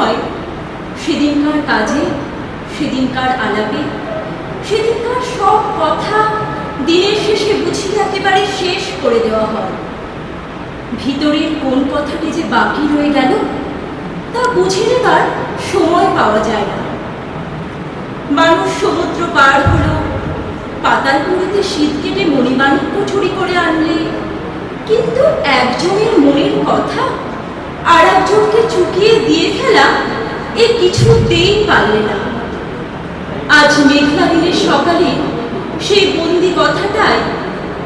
হয়, সেদিনকার কাজে, সেদিনকার আলাপে, সেদিনকার সব কথা দিনের শেষে বুঝিয়ে একেবারে শেষ করে দেওয়া হয়। ভিতরের কোন কথাটি যে বাকি রয়ে গেল, তা বুঝে নেবার সময় পাওয়া যায় না। মানুষ সমুদ্র পার হলো পাতালপুরিতে শীত কেটে মণিমাণিক্য চুরি করে আনলে, কিন্তু একজনের মনের কথা আর একজনকে চুকিয়ে দিয়ে ফেলা এ কিছুতেই পারলে না। আজ মেঘলা দিনের সকালে সেই বন্দি কথাটাই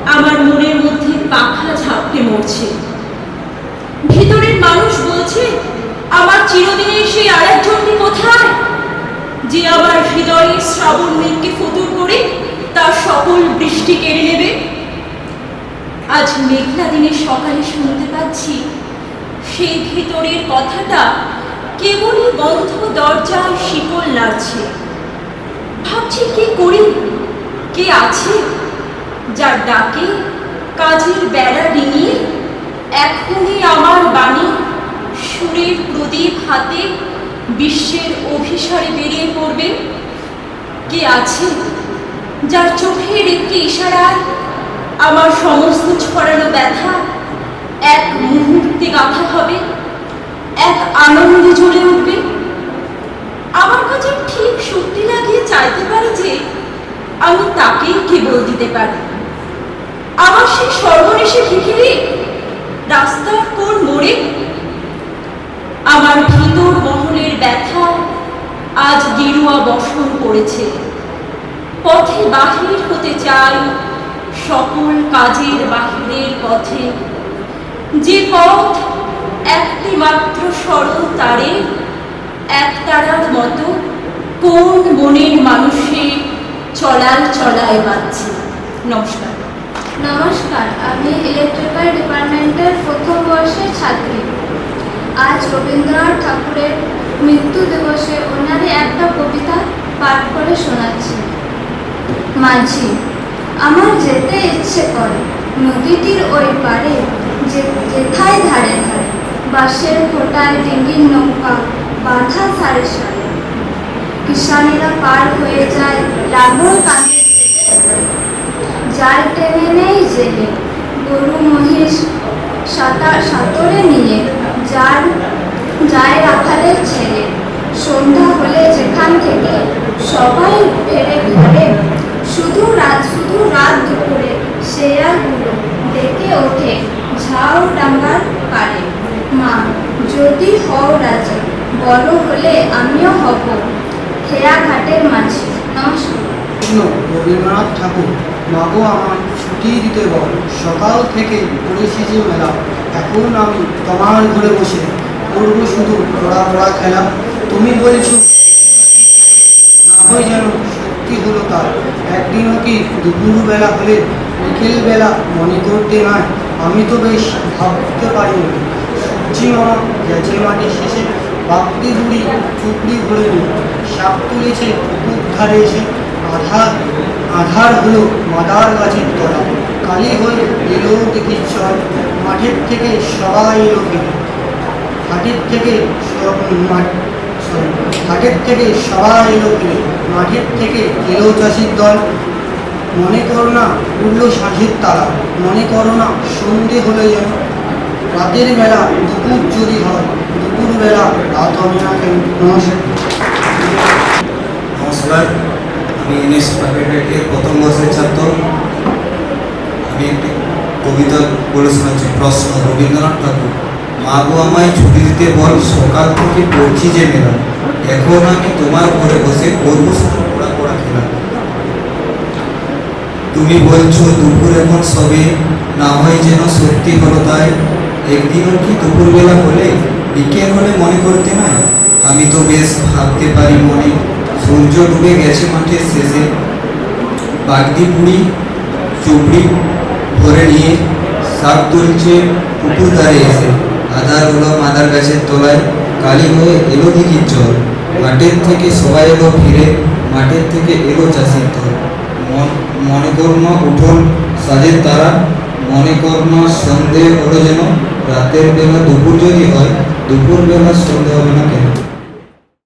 আমার মনের মধ্যে পাখা ঝাপটে মরছে। ভিতরের মানুষ বলছে, আমার চিরদিনের সেই আর একজনটি কোথায়? যে আমার হৃদয়ে শ্রাবণ মেঘকে ফতুর করে তার সকল বৃষ্টি কেড়ে নেবে। আজ মেঘলা দিনের সকালে শুনতে পাচ্ছি সেই ভিতরের কথাটা কেবলই বন্ধ দরজায় শিকল নাড়ছে। ভাবছি কি করি? কে আছে যার ডাকে কাজের বেড়া ডিঙিয়ে এখনই আমার বাণী সুরের প্রদীপ হাতে বিশ্বের অভিসারে বেরিয়ে পড়বে? কে আছে যার চোখের একটি ইশারায় আমার সমস্ত ছড়ানো ব্যথা এক মুহূর্তে গাথা হবে, এক আনন্দে জ্বলে উঠবে। আমার কাছে ঠিক শক্তি লাগিয়ে চাইতে পারে যে, আমি তাকেই কেবল দিতে পারি। আমার সেই সর্বনেশে ভিখিরি রাস্তার কোন মোড়ে? আমার ভিতর বহনের ব্যথা আজ গেরুয়া বসন করেছে। পথে বাহির হতে চাই সকল কাজের বাহিরের পথে। যে পথ একটি মাত্র সরল তারে এক তারার মতো কোন মনের মানুষের চলার চলায় বাজছে নমস্কার। নমস্কার, আমি ইলেকট্রিক্যাল ডিপার্টমেন্টের প্রথম বর্ষের ছাত্রী। আজ রবীন্দ্রনাথ ঠাকুরের মৃত্যু দিবসে ওনারই একটা কবিতা পাঠ করে শোনাচ্ছি। মাঝি, আমার যেতে ইচ্ছে করে, নদীটির ওই পারে যেথায় ধারে ধারে বাঁশের খোটায় ডিঙির নৌকা বাঁধা সারে সারে। কিষানেরা পার হয়ে যায় লাঙ্গল কাঁধে জাল টেনে নেই জেলে গরু মহিষ সাঁতার সাঁতরে নিয়ে, যার যায় রাখালের ছেলে। সন্ধ্যা হলে যেখান থেকে সবাই ফেরে ঘরে। শুধু রাত শুধু রাত দুপুরে শেয়ালগুলো ডেকে ওঠে। ঝাউ ডাঙ্গার পারে মা, যদি হও রাজা বড় হলে আমিও হব। খেয়া ঘাটের মাঝি, নমস্কার। রবীন্দ্রনাথ ঠাকুর, মাগো আমার ছুটি দিতে বল। সকাল থেকে পড়েছি যে মেলা, এখন আমি তোমার ঘরে বসে করব শুধু পড়া পড়া খেলা। তুমি বলছো, না হয় যেন সত্যি হলো তার? একদিনও কি দুপুরবেলা হলে বিকেল বেলা মনে করতে নয়? আমি তো বেশ ভাবতে পারি সূর্যি মামা গেছে মাটি শেষে বুড়ি চুপড়ি ভরে নি সাপ তুলেছে, পুকুর ধারে এসে আধার আধার হলো মাদার গাছের তলা। কালি হয়ে এলো দেখি চল। মাঠের থেকে সবাই এলো হাটের থেকে সব মাঠ হাটের থেকে সবাই এলো ফিরে। মাঠের থেকে এলো চাষির দল। মনে করো না উঠল সাঁঝের তারা। মনে করো না, সন্ধে হলে যেন। রাতের বেলা দুপুর যদি হয়, দুপুর বেলা রাত হবে না কেন? নমস্কার। নমস্কার, আমি এনএস প্রাইভেটের প্রথম বর্ষের ছাত্র। আমি একটি কবিতা বলে শোনাচ্ছি, প্রশ্ন রবীন্দ্রনাথ ঠাকুর। মা গো আমায় ছুটি দিতে বল, সকাল থেকে পড়ছি যে মেলা। এখন আমি তোমার ঘরে বসে করব পড়া পড়া তুমি বলছো, দুপুর এখন সবে। না হয় যেন সত্যি হলো তাই। একদিনও কি দুপুরবেলা হলে? বিকেল হলে মনে করতে না আমি তো বেশ ভাবতে পারি মনে। সূর্য ডুবে গেছে মাঠের শেষে। বাগদি বুড়ি, চুবড়ি ভরে নিয়ে সাপ তুলছে পুকুর ধারে এসে। আধার হলো মাদার গাছের তলায় কালি হয়ে এলো দিঘির জল মাঠের থেকে সবাই এলো ফিরে, মাঠের থেকে এলো চাষির দল। মন- করুন উঠোন সাজের তারা মনে করুন সন্ধে হলো যেন, রাতের বেলা দুপুর যদি হয়, দুপুর বেলা সন্ধে হবে না কেন?